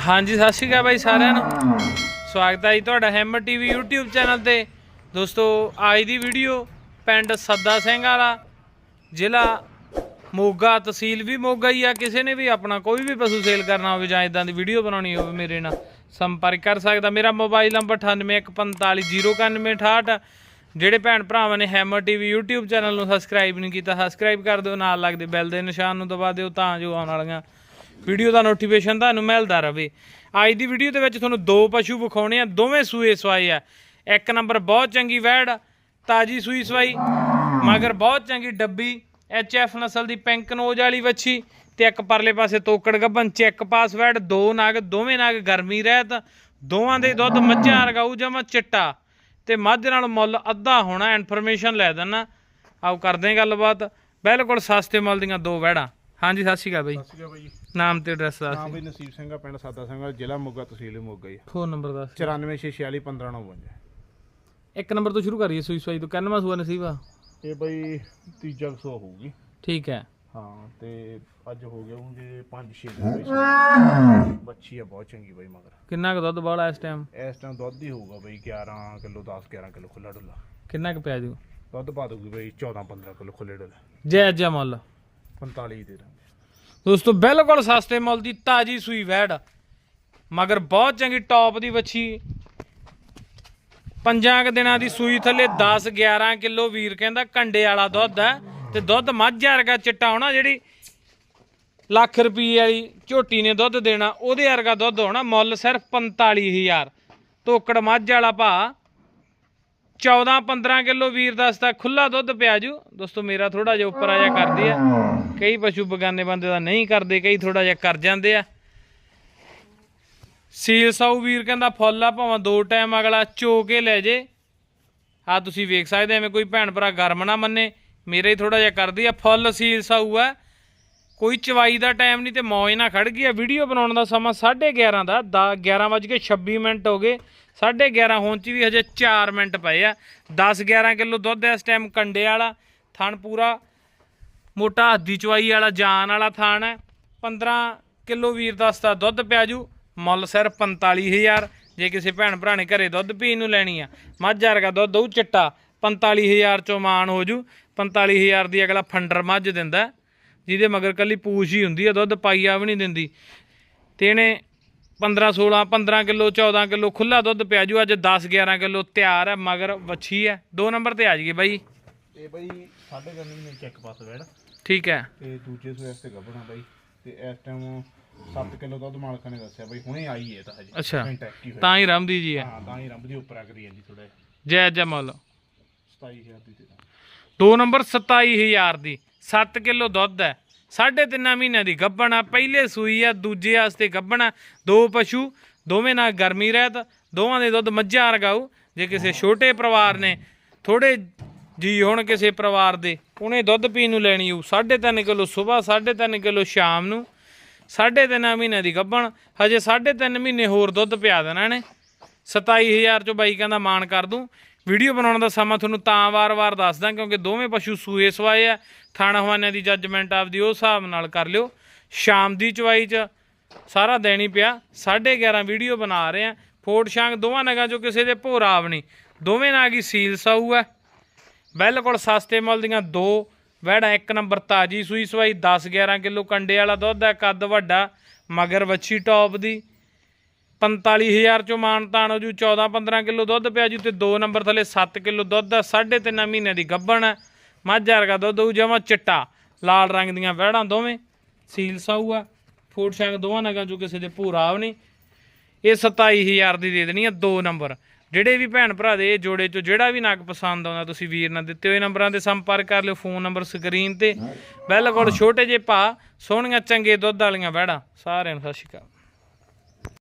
ਹਾਂਜੀ, ਸਤਿ ਸ਼੍ਰੀ ਅਕਾਲ ਬਾਈ ਸਾਰਿਆਂ ਨੂੰ। ਸਵਾਗਤ ਹੈ ਜੀ ਤੁਹਾਡਾ ਹੈਮਰ ਟੀਵੀ YouTube ਚੈਨਲ ਤੇ। ਦੋਸਤੋ, ਅੱਜ ਦੀ ਵੀਡੀਓ ਪਿੰਡ ਸੱਦਾ ਸਿੰਘ ਵਾਲਾ, ਜ਼ਿਲ੍ਹਾ ਮੋਗਾ ਤਹਿਸੀਲ ਵੀ ਮੋਗਾ ਹੀ ਆ। ਕਿਸੇ ਨੇ ਵੀ ਆਪਣਾ ਕੋਈ ਵੀ ਪਸ਼ੂ ਸੇਲ ਕਰਨਾ ਹੋਵੇ ਜਾਂ ਇਦਾਂ ਦੀ ਵੀਡੀਓ ਬਣਾਉਣੀ ਹੋਵੇ, ਮੇਰੇ ਨਾਲ ਸੰਪਰਕ ਕਰ ਸਕਦਾ। ਮੇਰਾ ਮੋਬਾਈਲ ਨੰਬਰ 9815409168 ਜਿਹੜੇ ਭੈਣ ਭਰਾਵਾਂ ਨੇ ਹੈਮਰ ਟੀਵੀ YouTube ਚੈਨਲ ਨੂੰ ਸਬਸਕ੍ਰਾਈਬ ਨਹੀਂ ਕੀਤਾ, ਸਬਸਕ੍ਰਾਈਬ ਕਰ ਦਿਓ, ਨਾਲ ਲੱਗਦੇ ਬੈਲ ਦੇ ਨਿਸ਼ਾਨ ਨੂੰ ਦਬਾ ਦਿਓ, ਤਾਂ ਜੋ ਆਉਣ ਵਾਲੀਆਂ ਵੀਡੀਓ ਦਾ ਨੋਟੀਫਿਕੇਸ਼ਨ ਤੁਹਾਨੂੰ ਮਿਲਦਾ ਰਵੇ। ਅੱਜ ਦੀ ਵੀਡੀਓ ਦੇ ਵਿੱਚ ਤੁਹਾਨੂੰ ਦੋ ਪਸ਼ੂ ਵਿਖਾਉਣੇ ਆ, ਦੋਵੇਂ ਸੂਏ ਸਵਾਏ ਆ। ਇੱਕ ਨੰਬਰ ਬਹੁਤ ਚੰਗੀ ਵੈੜ, ਤਾਜੀ ਸੂਈ ਸਵਾਈ, ਮਗਰ ਬਹੁਤ ਚੰਗੀ ਡੱਬੀ ਐਫ ਨਸਲ ਦੀ ਪਿੰਕ ਨੋਜ ਵਾਲੀ ਵੱਛੀ ਤੇ ਇੱਕ ਪਰਲੇ ਪਾਸੇ ਤੋਕੜ ਗੱਬਨ ਚੈੱਕ ਪਾਸ ਵੈੜ, ਦੋ ਨਾਗ, ਦੋਵੇਂ ਨਾਗ ਗਰਮੀ ਰਹਿਤ, ਦੋਵਾਂ ਦੇ ਦੁੱਧ ਮੱਝਾਂ ਰਗਾਊ ਜਮਾ ਚਿੱਟਾ। ਤੇ ਮੱਝ ਨਾਲ ਮੁੱਲ ਅੱਧਾ ਹੋਣਾ ਇਨਫੋਰਮੇਸ਼ਨ ਲੈ ਦੇਣਾ ਆਓ ਕਰਦੇ ਗੱਲਬਾਤ। ਬਿਲਕੁਲ ਸਸਤੇ ਮੁੱਲ ਦੀਆਂ ਦੋ ਵੈੜਾਂ। ਹਾਂਜੀ ਸਤਿ ਸ਼੍ਰੀ ਅਕਾਲ ਬਾਈ। ਸਤਿ ਸ਼੍ਰੀ ਅਕਾਲ ਬਾਈ ਨਾਮ ਤੇ ਐਡਰੈਸ ਦੱਸ ਨਾਮ ਬਈ ਨਸੀਬ ਸਿੰਘ ਆ ਪਿੰਡ ਸਾਦਾ ਸਿੰਘ ਜ਼ਿਲ੍ਹਾ ਮੋਗਾ ਤਹਿਸੀਲ ਮੋਗਾ ਜੀ। ਫੋਨ ਨੰਬਰ ਦੱਸ 9446415952 ਇੱਕ ਨੰਬਰ ਤੋਂ ਸ਼ੁਰੂ ਕਰੀਏ ਸੂਈ ਸਵਾਈ ਤੋਂ। ਕਿੰਨਵਾਂ ਸੂਆ ਨਸੀਬਾ ਇਹ ਬਈ ਤੀਜਾ ਸੌ ਹੋਊਗੀ। ਠੀਕ ਹੈ। ਹਾਂ ਤੇ ਅੱਜ ਹੋ ਗਿਆ ਉਹ ਜੇ 5-6 ਦਿਨ ਬਈ ਬੱਚੀ ਆ ਬਹੁਤ ਚੰਗੀ ਬਈ ਮਗਰ। ਕਿੰਨਾ ਕੁ ਦੁੱਧ ਬਾਲਾ ਇਸ ਟਾਈਮ ਇਸ ਟਾਈਮ ਦੁੱਧ ਹੀ ਹੋਊਗਾ ਬਈ 11 ਕਿਲੋ 10 11 ਕਿਲੋ ਖੁੱਲਾ ਡੁੱਲਾ। ਕਿੰਨਾ ਕੁ ਪਿਆ ਜੂ? ਦੁੱਧ ਪਾ ਦੂਗੀ ਬਈ 14 15 ਕਿਲੋ ਖੁੱਲੇ ਡੁੱਲੇ। ਜੈ ਜੈ ਮੁੱਲ। 45 ਦੇ ਦਾਂਗੇ। ਦੋਸਤੋ, ਬਿਲਕੁਲ ਸਸਤੇ ਮੁੱਲ ਦੀ ਤਾਜੀ ਸੂਈ ਵੈੜ। ਮਗਰ ਬਹੁਤ ਚੰਗੀ ਟੌਪ ਦੀ ਵੱਛੀ। ਪੰਜਾਂ ਕੁ ਦਿਨਾਂ ਦੀ ਸੂਈ ਥੱਲੇ 10 11 ਕਿਲੋ ਵੀਰ ਕਹਿੰਦਾ ਕੰਡੇ ਵਾਲਾ ਦੁੱਧ ਹੈ ਤੇ ਦੁੱਧ ਮੱਝ ਵਰਗਾ ਚਿੱਟਾ ਹੋਣਾ ਜਿਹੜੀ ਲੱਖ ਰੁਪਏ ਵਾਲੀ ਝੋਟੀ ਨੇ ਦੁੱਧ ਦੇਣਾ, ਉਹਦੇ ਵਰਗਾ ਦੁੱਧ ਹੋਣਾ ਮੁੱਲ ਸਿਰਫ 45000 ਤੋਕੜ ਮੱਝ ਵਾਲਾ ਭਾ 14 15 ਕਿਲੋ ਵੀਰ ਦੱਸਦਾ ਖੁੱਲਾ ਦੁੱਧ ਪਿਆ ਜੂ। ਦੋਸਤੋ, ਮੇਰਾ ਥੋੜਾ ਜਿਹਾ ਉੱਪਰ ਆ ਜਾ ਕਰਦੀ ਆ। ਕਈ ਪਸ਼ੂ ਬਗਾਨੇ ਬੰਦੇ ਦਾ ਨਹੀਂ ਕਰਦੇ, ਕਈ ਥੋੜਾ ਜਿਹਾ ਕਰ ਜਾਂਦੇ ਆ। ਸੀਲ ਸਾਊ ਵੀਰ ਕਹਿੰਦਾ ਫੁੱਲ ਆ, ਭਾਵੇਂ ਦੋ ਟਾਈਮ ਅਗਲਾ ਚੋ ਕੇ ਲੈ ਜੇ। ਆ ਤੁਸੀਂ ਵੇਖ ਸਕਦੇ ਐਵੇਂ ਕੋਈ ਭੈਣ ਭਰਾ ਗਰਮ ਨਾ ਮੰਨੇ। ਮੇਰੇ ਥੋੜਾ ਜਿਹਾ ਕਰਦੀ ਆ, ਫੁੱਲ ਸੀਲ ਸਾਊ ਆ। ਕੋਈ ਚਵਾਈ ਦਾ ਟਾਈਮ ਨਹੀਂ ਤੇ ਮੌਜ ਨਾਲ ਖੜ ਗਈ ਆ ਵੀਡੀਓ ਬਣਾਉਣ ਦਾ ਸਮਾਂ 11:30 ਦਾ 11:26 ਮਿੰਟ ਹੋ ਗਏ। 11:30 ਹੋਣ ਚ ਵੀ ਹਜੇ 4 ਮਿੰਟ ਪਏ ਆ। 10 11 ਕਿਲੋ ਦੁੱਧ ਇਸ ਟਾਈਮ ਕੰਡੇ ਵਾਲਾ। ਥਣ ਪੂਰਾ ਮੋਟਾ ਹੱਦੀ ਚਵਾਈ ਵਾਲਾ, ਜਾਨ ਵਾਲਾ ਥਾਨ ਹੈ। 15 ਕਿਲੋ ਵੀਰ ਦਾ ਦੁੱਧ ਪਿਆਜੂ ਮੁੱਲ ਸਿਰਫ 45000 ਜੇ ਕਿਸੇ ਭੈਣ ਭਰਾ ਨੇ ਘਰੇ ਦੁੱਧ ਪੀਣ ਨੂੰ ਲੈਣੀ ਆ, ਮੱਝ ਵਰਗਾ ਦੁੱਧ ਦਊ ਚਿੱਟਾ 45000 ਚੋਂ ਮਾਨ ਹੋ ਜੂ। 45000 ਦੀ ਅਗਲਾ ਫੰਡਰ ਮੱਝ ਦਿੰਦਾ। ਜਿਹਦੇ ਮਗਰ ਕੱਲੀ ਪੂਛ ਹੀ ਹੁੰਦੀ ਆ ਦੁੱਧ ਪਾਈਆ ਵੀ ਨਹੀਂ ਦਿੰਦੀ। ਤੇ ਇਹਨੇ 15 16 15 ਕਿਲੋ 14 ਕਿਲੋ ਖੁੱਲਾ ਦੁੱਧ ਪਿਆਜੂ ਅੱਜ 10 11 ਕਿਲੋ ਤਿਆਰ ਹੈ ਮਗਰ ਵੱਛੀ ਹੈ ਦੋ ਨੰਬਰ ਤੇ ਆ ਜਾਈਏ ਬਾਈ। ਇਹ ਬਈ 3.5 ਮਹੀਨੇ ਚੈੱਕ ਪਾਸ ਵੈੜ ਠੀਕ ਹੈ। ਤੇ ਦੂਜੇ ਸਵੇਰ ਤੇ ਗੱਭਣਾ ਬਾਈ। ਤੇ ਇਸ ਟਾਈਮ 7 ਕਿਲੋ ਦੁੱਧ ਮਾਲਕਾਂ ਨੇ ਦੱਸਿਆ ਬਈ ਹੁਣੇ ਆਈ ਹੈ ਤਾਂ ਹਜੇ। ਅੱਛਾ। ਤਾਂ ਹੀ ਰਮਦੀ ਜੀ ਹੈ ਹਾਂ ਤਾਂ ਹੀ ਰੰਬ ਦੀ ਉੱਪਰ ਆ ਕਰੀ ਜਾਂਦੀ ਥੋੜਾ ਜੈ ਜੈ ਮੁੱਲ। 27000 ਦੀ ਦੇ ਦਾਂ। ਦੋ ਨੰਬਰ 27000 ਦੀ। 7 ਕਿਲੋ ਦੁੱਧ ਹੈ। ਸਾਢੇ ਤਿੰਨਾਂ ਮਹੀਨਿਆਂ ਦੀ ਗੱਭਣ ਆ। ਪਹਿਲੇ ਸੂਈ ਆ, ਦੂਜੇ ਵਾਸਤੇ ਗੱਭਣ ਆ। ਦੋ ਪਸ਼ੂ, ਦੋਵੇਂ ਨਾਲ ਗਰਮੀ ਰਹਿਤ, ਦੋਵਾਂ ਦੇ ਦੁੱਧ ਮੱਝਾਂ ਰਗਾਉ ਜੇ ਕਿਸੇ ਛੋਟੇ ਪਰਿਵਾਰ ਨੇ ਥੋੜੇ ਜੀ ਹੁਣ ਕਿਸੇ ਪਰਿਵਾਰ ਦੇ, ਉਹਨੇ ਦੁੱਧ ਪੀਣ ਨੂੰ ਲੈਣੀ ਹੋਊ। 3.5 ਕਿਲੋ ਸਵੇਰ 3.5 ਕਿਲੋ ਸ਼ਾਮ ਨੂੰ। ਸਾਢੇ ਤਿੰਨ ਮਹੀਨੇ ਦੀ ਗੱਭਣ, ਹਜੇ ਸਾਢੇ ਤਿੰਨ ਮਹੀਨੇ ਹੋਰ ਦੁੱਧ ਪਿਆ ਦੇਣਾ ਨੇ 27000 ਚੋਂ ਬਾਈ ਕਹਿੰਦਾ ਮਾਨ ਕਰ ਦੂੰ। ਵੀਡੀਓ ਬਣਾਉਣ ਦਾ ਸਮਾਂ ਤੁਹਾਨੂੰ ਤਾਂ ਵਾਰ-ਵਾਰ ਦੱਸਦਾ ਕਿਉਂਕਿ ਦੋਵੇਂ ਪਸ਼ੂ ਸੂਏ ਸਵਾਏ ਆ। ਥਾਣਾ ਹਵਾਨਿਆਂ ਦੀ ਜੱਜਮੈਂਟ ਆਪਦੀ ਉਹ ਹਿਸਾਬ ਨਾਲ ਕਰ ਲਿਓ। ਸ਼ਾਮ ਦੀ ਚਵਾਈ 'ਚ ਸਾਰਾ ਦੇਣੀ ਪਿਆ। 11:30 ਵੀਡੀਓ ਬਣਾ ਰਹੇ ਆ। ਫੋਟ ਸ਼ਾਂਗ ਦੋਵਾਂ ਨਗਾਂ ਜੋ ਕਿਸੇ ਦੇ ਭੋਰਾ ਆਵਣੀ। ਦੋਵੇਂ ਨਾਗ ਸੀਲ ਸਾਊ ਆ। ਬਿਲਕੁਲ ਸਸਤੇ ਮੁੱਲ ਦੀਆਂ ਦੋ ਵੈੜਾ ਇੱਕ ਨੰਬਰ ਤਾਜੀ ਸੂਈ ਸਵਾਈ 10 11 ਕਿਲੋ ਕੰਡੇ ਵਾਲਾ ਦੁੱਧ ਹੈ ਕੱਦ ਵੱਡਾ, ਮਗਰ ਵੱਛੀ ਟੌਪ ਦੀ। 45000 ਚੋਂ ਮਾਨਤਾਨ ਹੋ ਜੂ 14 15 ਕਿਲੋ ਦੁੱਧ ਪਿਆ ਜੂ ਤੇ 2 ਨੰਬਰ ਥੱਲੇ 7 ਕਿਲੋ ਦੁੱਧ ਹੈ 3.5 ਮਹੀਨੇ ਦੀ ਗੱਭਣ ਹੈ ਮੱਝ ਵਰਗਾ ਦੁੱਧ ਉਹ ਜਮਾ ਚਿੱਟਾ ਲਾਲ ਰੰਗ ਦੀਆਂ ਵੈੜਾਂ ਦੋਵੇਂ ਸੀਲ ਸਾਊ ਆ ਫੂਡ ਸ਼ੈਂਕ ਦੋਵਾਂ ਨਗਾਂ ਚੋਂ ਕਿਸੇ ਦੇ ਭੂਰਾ ਨਹੀਂ ਇਹ 27000 ਦੀ ਦੇ ਦੇਣੀ ਆ ਦੋ ਨੰਬਰ। ਜਿਹੜੇ ਵੀ ਭੈਣ ਭਰਾ ਦੇ ਜੋੜੇ ਚੋਂ ਜਿਹੜਾ ਵੀ ਨਗ ਪਸੰਦ ਆਉਂਦਾ ਤੁਸੀਂ ਵੀਰ ਨਾਲ ਦਿੱਤੇ ਹੋਏ ਨੰਬਰਾਂ ਤੇ ਸੰਪਰਕ ਕਰ ਲਿਓ ਫੋਨ ਨੰਬਰ ਸਕਰੀਨ ਤੇ। ਬਿਲਕੁਲ ਛੋਟੇ ਜਿਹੇ ਭਾ ਸੋਹਣੀਆਂ ਚੰਗੇ ਦੁੱਧ ਵਾਲੀਆਂ ਵੈੜਾਂ ਸਾਰਿਆਂ ਨੂੰ ਸਤਿ ਸ਼੍ਰੀ ਅਕਾਲ।